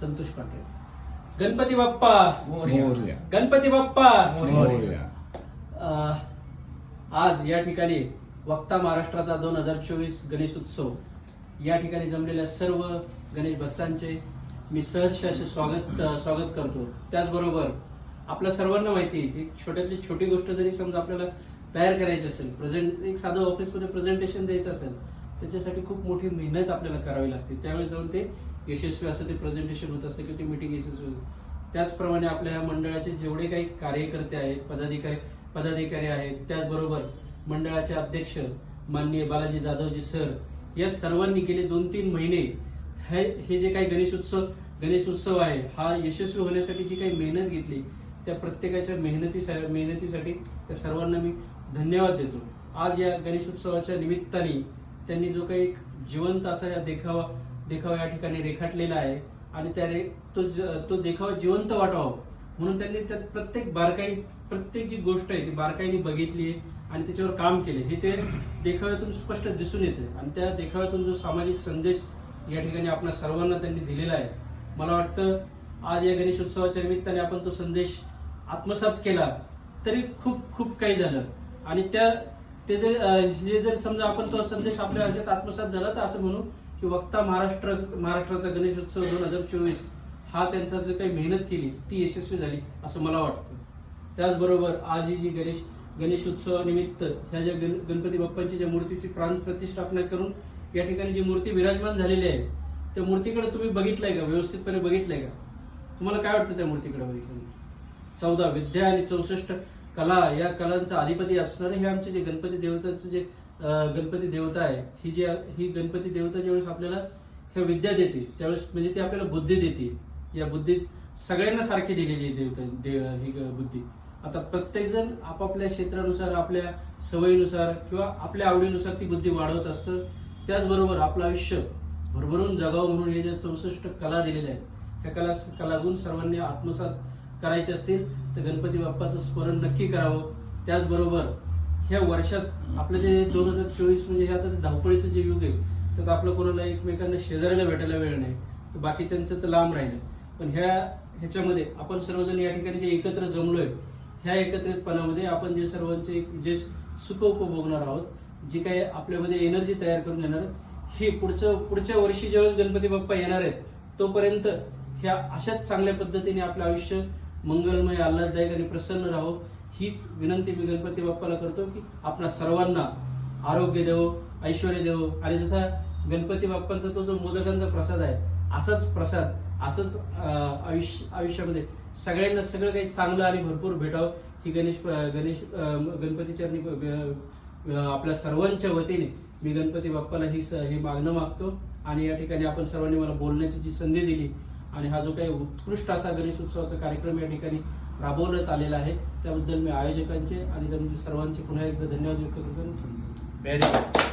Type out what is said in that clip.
संतोष पांढरे गणपती बाप्पा. मोरया. गणपती बाप्पा. मोरया. अं, आज या ठिकाणी वक्ता महाराष्ट्राचा दोन हजार चोवीस गणेश उत्सव. या ठिकाणी जमलेल्या सर्व गणेश भक्तांचे मी सहर्ष असे स्वागत अं, स्वागत करतो. त्याचबरोबर आपल्या सर्वांना माहिती आहे की छोट्यातली छोटी गोष्ट जरी समजा आपल्याला तयार करायची असेल प्रेझेंट एक साधं ऑफिसमध्ये प्रेझेंटेशन द्यायचं असेल त्याच्यासाठी खूप मोठी मेहनत आपल्याला करावी लागते. त्यावेळी जाऊन ते यशस्वी असं ते प्रेझेंटेशन होत असतं किंवा ती मिटिंग यशस्वी होते त्याचप्रमाणे आपल्या ह्या मंडळाचे जेवढे काही कार्यकर्ते आहेत पदाधिकारी पदाधिकारी आहेत त्याचबरोबर मंडळाचे अध्यक्ष माननीय बालाजी जाधवजी सर या सर्वांनी गेले दोन तीन महिने हे हे जे काही गणेश उत्सव गणेश उत्सव आहे हा यशस्वी होण्यासाठी जी काही मेहनत घेतली त्या प्रत्येकाच्या मेहनती मेहनतीसाठी त्या सर्वांना मी धन्यवाद देतो. आज या गणेश उत्सवाच्या निमित्ताने त्यांनी जो काही एक जिवंत असा या देखावा देखावा या ठिकाणी रेखाटलेला आहे. आणि त्या रे तो ज- तो देखावा जिवंत वाटावा. म्हणून त्यांनी त्यात प्रत्येक बारकाई प्रत्येक जी गोष्ट आहे ती बारकाईने बघितली आहे आणि त्याच्यावर काम केले. हे ते देखाव्यातून स्पष्ट दिसून येते. आणि त्या देखाव्यातून जो सामाजिक संदेश या ठिकाणी आपल्या सर्वांना त्यांनी दिलेला आहे. मला वाटतं आज या गणेशोत्सवाच्या निमित्ताने आपण तो संदेश आत्मसात केला तरी खूप खूप काही झालं. आणि त्या ते जर हे जर समजा आपण तो संदेश आपल्या ह्याच्यात आत्मसात झाला तर असं म्हणू की वक्ता महाराष्ट्र महाराष्ट्राचा गणेश उत्सव दोन हजार चोवीस हा त्यांचा जे काही मेहनत केली ती यशस्वी झाली असं मला वाटतं. त्याचबरोबर आज ही जी गणेश गणेश उत्सवानिमित्त ह्या ज्या गण गणपती बाप्पांची ज्या मूर्तीची प्राण प्रतिष्ठापना करून या ठिकाणी जी मूर्ती विराजमान झालेली आहे त्या मूर्तीकडे तुम्ही बघितलंय का? व्यवस्थितपणे बघितलंय का? तुम्हाला काय वाटतं त्या मूर्तीकडे बघितल्यानंतर? चौदा विद्या आणि चौसष्ट कला या कलांचा अधिपती असणारे हे आमचे जे गणपती देवतांचं जे गणपती देवता आहे. ही जी ही गणपती देवता ज्यावेळेस आपल्याला ह्या विद्या देते त्यावेळेस म्हणजे ती आपल्याला बुद्धी देते. या बुद्धी सगळ्यांना सारखी दिलेली आहे देवता देव ही ग- बुद्धी. आता प्रत्येकजण आपापल्या क्षेत्रानुसार आपल्या सवयीनुसार किंवा आपल्या आवडीनुसार ती बुद्धी वाढवत असतं. त्याचबरोबर आपलं आयुष्य भरभरून जगावं म्हणून हे ज्या चौसष्ट कला दिलेल्या आहेत ह्या कला कलागुण सर्वांनी आत्मसात करायचे असतील तर गणपती बाप्पाचं स्मरण नक्की करावं. त्याचबरोबर ह्या वर्षात आपलं जे दोन हजार चोवीस म्हणजे हे आता धावपळीचं जे युग आहे तर आपलं कोणाला एकमेकांना शेजाऱ्याला भेटायला वेळ नाही तर बाकीच्यांचं तर लांब राहिलं. पण ह्या ह्याच्यामध्ये आपण सर्वजण या ठिकाणी जे एकत्र जमलोय ह्या एकत्रितपणामध्ये आपण जे सर्वांचे जे सुख उपभोगणार आहोत जी काही आपल्यामध्ये एनर्जी तयार करून घेणार ही पुढचं पुढच्या वर्षी ज्यावेळेस गणपती बाप्पा येणार आहेत तोपर्यंत ह्या अशाच चांगल्या पद्धतीने आपलं आयुष्य मंगलमय आल्हाददायक आणि प्रसन्न राहो. हीच विनंती मी गणपती बाप्पाला करतो की आपल्या सर्वांना आरोग्य देवो ऐश्वर देवो. आणि जसा गणपती बाप्पांचा तो जो मोदकांचा प्रसाद आहे असाच प्रसाद असंच आयुष्य आयुष्यामध्ये सगळ्यांना सगळं काही चांगलं आणि भरपूर भेटावं ही गणेश गणेश गणपतीचरणी आपल्या सर्वांच्या वतीने मी गणपती बाप्पाला ही स- हे मागणं मागतो. आणि या ठिकाणी आपण सर्वांनी मला बोलण्याची जी संधी दिली आणि हा जो काही उत्कृष्ट असा गणेश उत्सवाचा कार्यक्रम या ठिकाणी राबवण्यात आलेला आहे त्याबद्दल मी आयोजकांचे आणि सर्वांचे पुन्हा एकदा धन्यवाद व्यक्त करतो व्हेरी